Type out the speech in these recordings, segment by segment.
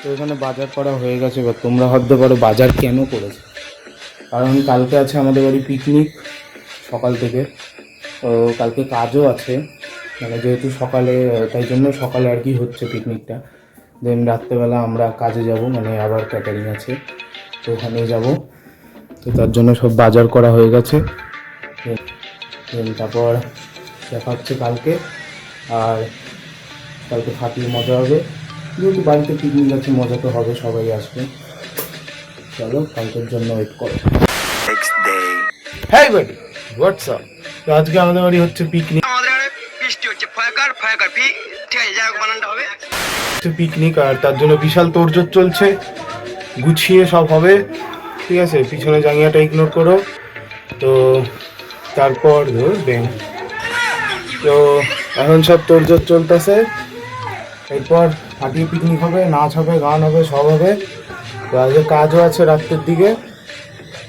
তো এখানে বাজার করা হয়ে গেছে, এবার তোমরা ভাবতে পারো বাজার কেন করেছে। কারণ কালকে আছে আমাদের বাড়ি পিকনিক, সকাল থেকে। তো কালকে কাজও আছে মানে যেহেতু সকালে, তাই জন্য সকালে আর কি হচ্ছে পিকনিকটা। দেন রাত্রেবেলা আমরা কাজে যাব মানে আবার ক্যাটারিং আছে, তো ওখানে যাব। তো তার জন্য সব বাজার করা হয়ে গেছে। তারপর দেখা হচ্ছে কালকে। আর কালকে ফাটিয়ে মজা হবে। যেহেতু বাড়িতে পিকনিক আছে মজা তো হবে সবাই আসবে। চলো কালকের জন্য ওয়েট করো. হ্যাঁ বাড়ি হোয়াটসঅ্যাপ তো আজকে আমাদের বাড়ি হচ্ছে পিকনিক পিকনিক আর তার জন্য বিশাল তোড়জোড় চলছে। গুছিয়ে সব হবে। ঠিক আছে পিছনে জাঙ্গিয়াটা ইগনোর করো। তো তারপর ধর ব্যাং তো এখন সব তোরজোর চলতেছে। এরপর ফাটিয়ে পিকনিক হবে, নাচ হবে, গান হবে, সব হবে। তো আজকে কাজও আছে রাত্রের দিকে।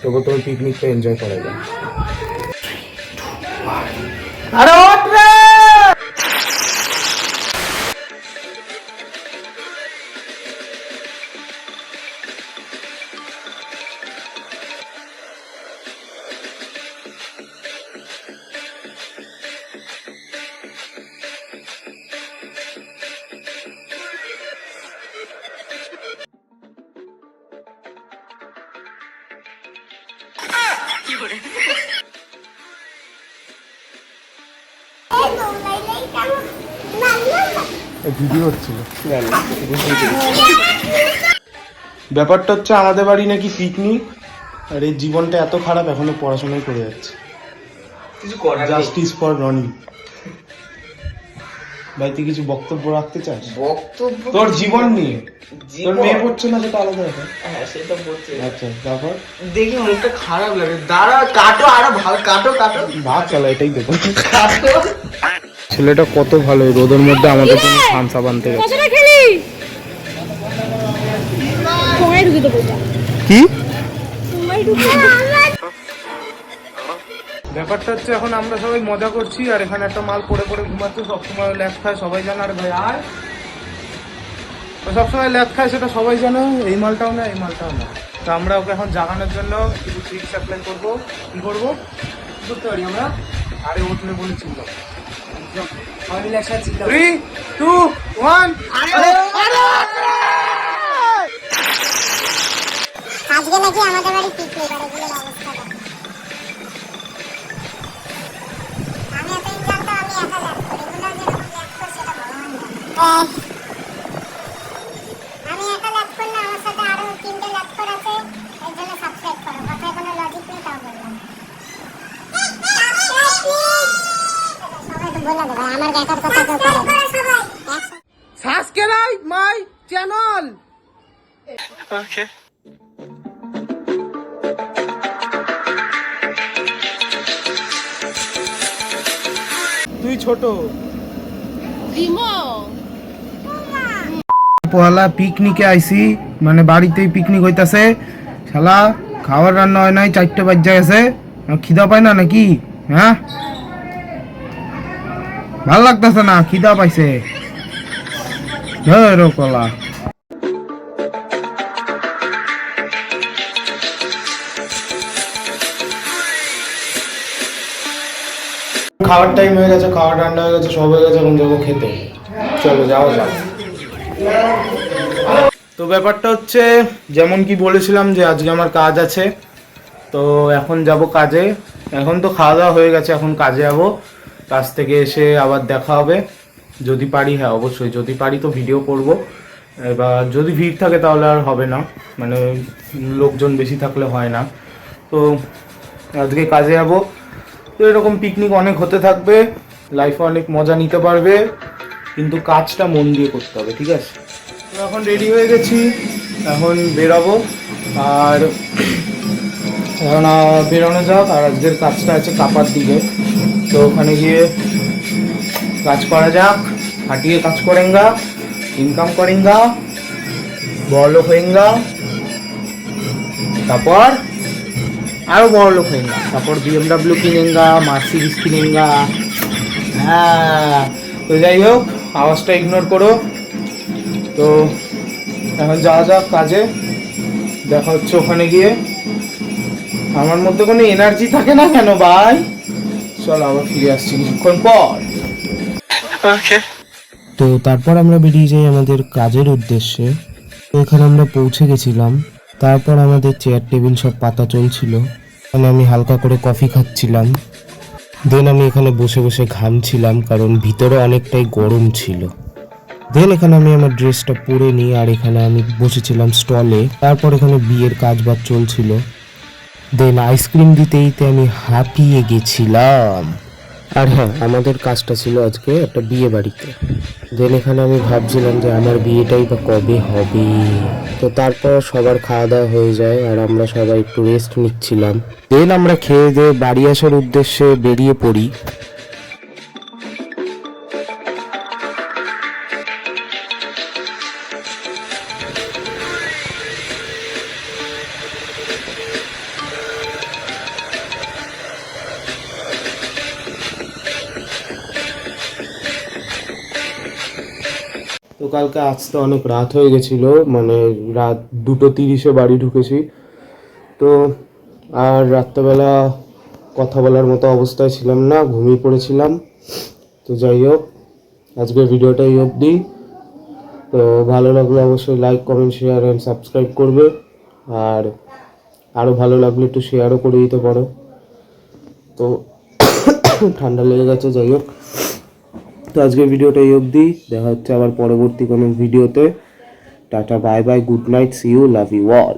তবু তুমি পিকনিকটা এনজয় করা যায় আরে ভিডিও হচ্ছিল। ব্যাপারটা হচ্ছে আমাদের বাড়ি নাকি পিকনিক আর এই জীবনটা এত খারাপ এখনও পড়াশোনাই করে যাচ্ছে। জাস্টিস ফর রনি ভাই তুই কিছু বক্তব্য রাখতে চাস? বক্তব্য তোর জীবন নিয়ে। তোর মেয়ে পড়ছে না সেটা আলাদা ব্যাপার। হ্যাঁ সেটা বলছে আচ্ছা তারপর? দেখি মুখটা খারাপ লাগে। দাঁড়া কাটো আরও ভালো কাটো কাটো। ভাত চালা এটাই দেবো। কাটো। ছেলেটা কত ভালো রোদের মধ্যে আমাদের জন্য তোমায় ঢুকে দেবো কি? তোমায় ঢুকে দেবো। ব্যাপারটা হচ্ছে এখন আমরা সবাই মজা করছি আর এখানে একটা মাল পড়ে পড়ে ঘুমাচ্ছে সবসময় ল্যাপ খায় সবাই জানে। আর ভাই আর? ও সবসময় ল্যাপ খায় সেটা সবাই জানে এই মালটাও না এই মালটাও না তো আমরা ওকে এখন জাগানোর জন্য কিছু ট্রিক্স অ্যাপ্লাই করব। কী করব? করতে পারি আমরা? আরে। থ্রি টু ওয়ান আজকে নাকি আমাদের বাড়ি পিকনিক আমি একা ল্যাপ করলে আমার সাথে আরও তিনটে ল্যাপ কর এর জন্য সাবস্ক্রাইব করো। কথায় কোনো লজিক নেই তাও বললাম। সবাই তো বলে দেবে আমার দেখার কথা কেউ করে সাবস্ক্রাইব মাই চ্যানেল. তুই ছোট। রিমো পহলা পিকনিকে আইছি মানে বাড়িতেই পিকনিক হইতাছে। শালা খাবার রান্না হয় নাই, চারটে বাজ্যা গেছে খিদা পায় না নাকি? হ্যাঁ? ভালো লাগতেছে না, খিদা পাইছে। ধরো কলা। খাওয়ার টাইম হয়ে গেছে, খাওয়ার রান্না হয়ে গেছে, সব হয়ে গেছে, এখন যাব খেতে। চলো যাও যাও তো ব্যাপারটা হচ্ছে, যেমন কি বলেছিলাম যে আজকে আমার কাজ আছে, তো এখন যাব কাজে। এখন তো খাওয়া দাওয়া হয়ে গেছে, এখন কাজে যাব। কাজ থেকে এসে আবার দেখা হবে। যদি পারি হ্যাঁ অবশ্যই। যদি পারি তো ভিডিও করব। এবার যদি ভিড় থাকে তাহলে আর হবে না। মানে লোকজন বেশি থাকলে হয় না। তো আজকে কাজে যাব। তো এরকম পিকনিক অনেক হতে থাকবে। লাইফে অনেক মজা নিতে পারবে। কিন্তু কাজটা মন দিয়ে করতে হবে, ঠিক আছে? এখন রেডি হয়ে গেছি, এখন বেরাবো। আর এখন বেরোনো যাক, আর আজকের কাজটা আছে কাপার দিকে। তো ওখানে গিয়ে কাজ করা যাক হাঁটিয়ে কাজ করেঙ্গা ইনকাম করেঙ্গা বড় লোক হয়েঙ্গা, তারপর আরও বড় লোক হয়েঙ্গা, তারপর বিএমডাব্লিউ কিনেঙ্গা মার্সিডিস কিনেঙ্গা হ্যাঁ তো যাই হোক আওয়াজটা ইগনোর করো। তো এখন যাওয়া যাক কাজে। দেখা হচ্ছে ওখানে গিয়ে। আমার মধ্যে কোনো এনার্জি থাকে না কেন ভাই? চল আবার ফিরে আসছি কিছুক্ষণ পর. তো তারপর আমরা বেরিয়ে যাই আমাদের কাজের উদ্দেশ্যে। তো এখানে আমরা পৌঁছে গেছিলাম। তারপর আমাদের চেয়ার টেবিল সব পাতা চলছিল। এখানে আমি হালকা করে কফি খাচ্ছিলাম। দেন আমি এখানে বসে বসে ঘামছিলাম, কারণ ভিতরে অনেকটাই গরম ছিল। দেন এখানে আমি আমার ড্রেসটা পরে নিই, আর এখানে আমি বসেছিলাম স্টলে তারপর এখানে বিয়ের কাজ বাজ চলছিল দেন আইসক্রিম দিতে দিতে আমি হাঁপিয়ে গেছিলাম। আর হ্যাঁ আমাদের কাজটা ছিল আজকে একটা বিয়ে বাড়িতে। দেন এখানে আমি ভাবছিলাম যে আমার বিয়েটাই বা কবে হবে। তো তারপর সবার খাওয়া দাওয়া হয়ে যায় আর আমরা সবাই একটু রেস্ট নিচ্ছিলাম। দেন আমরা খেয়ে দিয়ে বাড়ি আসার উদ্দেশ্যে বেরিয়ে পড়ি। তো কালকে আসতে অনেক রাত হয়ে গেছিল মানে রাত দুটো তিরিশে বাড়ি ঢুকেছি। তো আর রাত্রেবেলা কথা বলার মতো অবস্থায় ছিলাম না, ঘুমিয়ে পড়েছিলাম। তো যাই হোক আজকের ভিডিওটা এই অবধি। তো ভালো লাগলে অবশ্যই like comment share and subscribe করবে। আর আরও ভালো লাগলে একটু শেয়ারও করে দিতে পারো। তো ঠান্ডা লেগে গেছে, যাই হোক। তো আজকের ভিডিওটা এই অবধি। দেখা হচ্ছে আবার পরবর্তী কোনো ভিডিওতে। Tata, bye bye, good night see you love you all